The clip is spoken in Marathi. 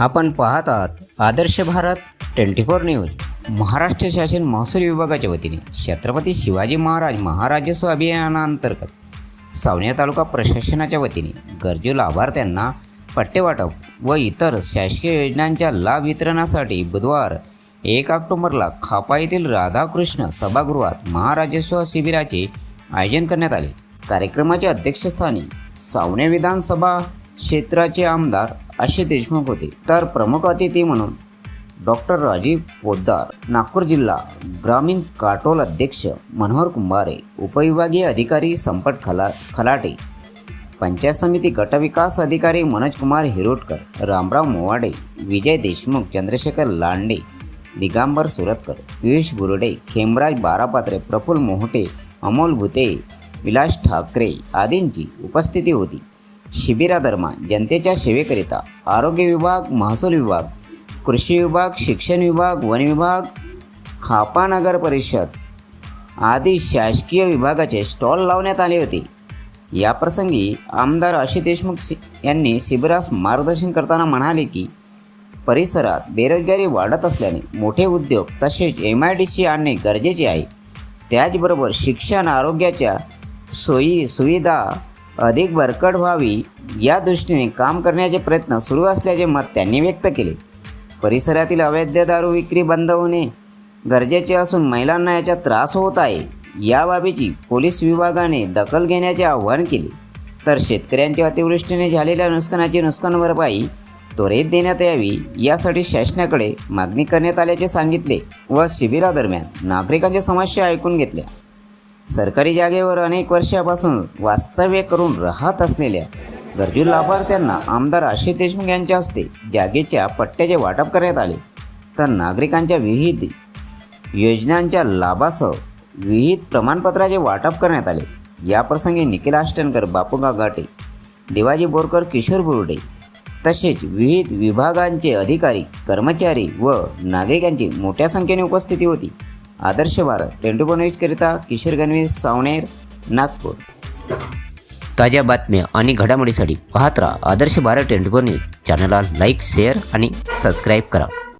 आपण पाहत आहात Adarsh Bharat twenty four news. Maharashtra शासन महसूल विभागाच्या वतीने छत्रपती शिवाजी महाराज महाराजस्व अभियानांतर्गत सावनेर तालुका प्रशासनाच्या वतीने गरजू लाभार्थ्यांना पट्टेवाटप व इतर शासकीय योजनांच्या लाभ वितरणासाठी बुधवार एक ऑक्टोबरला खापा येथील राधाकृष्ण सभागृहात महाराजस्व शिबिराचे आयोजन करण्यात आले. कार्यक्रमाच्या अध्यक्षस्थानी सावने विधानसभा क्षेत्राचे आमदार आशिष देशमुख होते. तर प्रमुख अतिथी म्हणून डॉक्टर राजीव पोद्दार नागपूर जिल्हा ग्रामीण काटोल अध्यक्ष मनोहर कुंभारे उपविभागीय अधिकारी संपट खला खलाटे पंचायत समिती गटविकास अधिकारी मनोज कुमार हिरोटकर रामराव मोवाडे विजय देशमुख चंद्रशेखर लांडे दिगांबर सुरतकर पियुष बुरडे खेमराज बारापात्रे प्रफुल्ल मोहटे अमोल भुते विलास ठाकरे आदींची उपस्थिती होती. शिबिरादरम्यान जनतेच्या सेवेकरिता आरोग्य विभाग महसूल विभाग कृषी विभाग शिक्षण विभाग वन विभाग खापा नगर परिषद आदी शासकीय विभागाचे स्टॉल लावण्यात आले होते. याप्रसंगी आमदार आशिष देशमुख यांनी शिबिरास मार्गदर्शन करताना म्हणाले की परिसरात बेरोजगारी वाढत असल्याने मोठे उद्योग तसेच एम आय डी सी आणणे गरजेचे आहे. त्याचबरोबर शिक्षण आरोग्याच्या सोयी सुविधा अधिक बरकट व्हावी या दृष्टीने काम करण्याचे प्रयत्न सुरू असल्याचे मत त्यांनी व्यक्त केले. परिसरातील अवैध दारू विक्री बंद होणे गरजेचे असून महिलांना याचा त्रास होत आहे या बाबीची पोलीस विभागाने दखल घेण्याचे आवाहन केले. तर शेतकऱ्यांच्या अतिवृष्टीने झालेल्या नुकसानाची नुकसान भरपाई त्वरित देण्यात यावी यासाठी शासनाकडे मागणी करण्यात आल्याचे सांगितले व शिबिरादरम्यान नागरिकांच्या समस्या ऐकून घेतल्या. सरकारी जागेवर अनेक वर्षापासून वास्तव्य करून राहत असलेल्या गरजू लाभार्थ्यांना आमदार आशिष देशमुख यांच्या हस्ते जागेच्या पट्ट्याचे वाटप करण्यात आले. तर नागरिकांच्या विविध योजनांच्या लाभासह विविध प्रमाणपत्राचे वाटप करण्यात आले. याप्रसंगी निखिल आष्टनकर बापूगा घाटे देवाजी बोरकर किशोर बुर्डे तसेच विविध विभागांचे अधिकारी कर्मचारी व नागरिकांची मोठ्या संख्येने उपस्थिती होती. आदर्श भारत ट्वेंटी न्यूजकरिता किशोर गणवी सावनेर नागपूर. ताज्या बातम्या आणि घडामोडीसाठी पाहत राहा Adarsh Bharat twenty four news चॅनलला लाईक शेअर आणि सबस्क्राईब करा.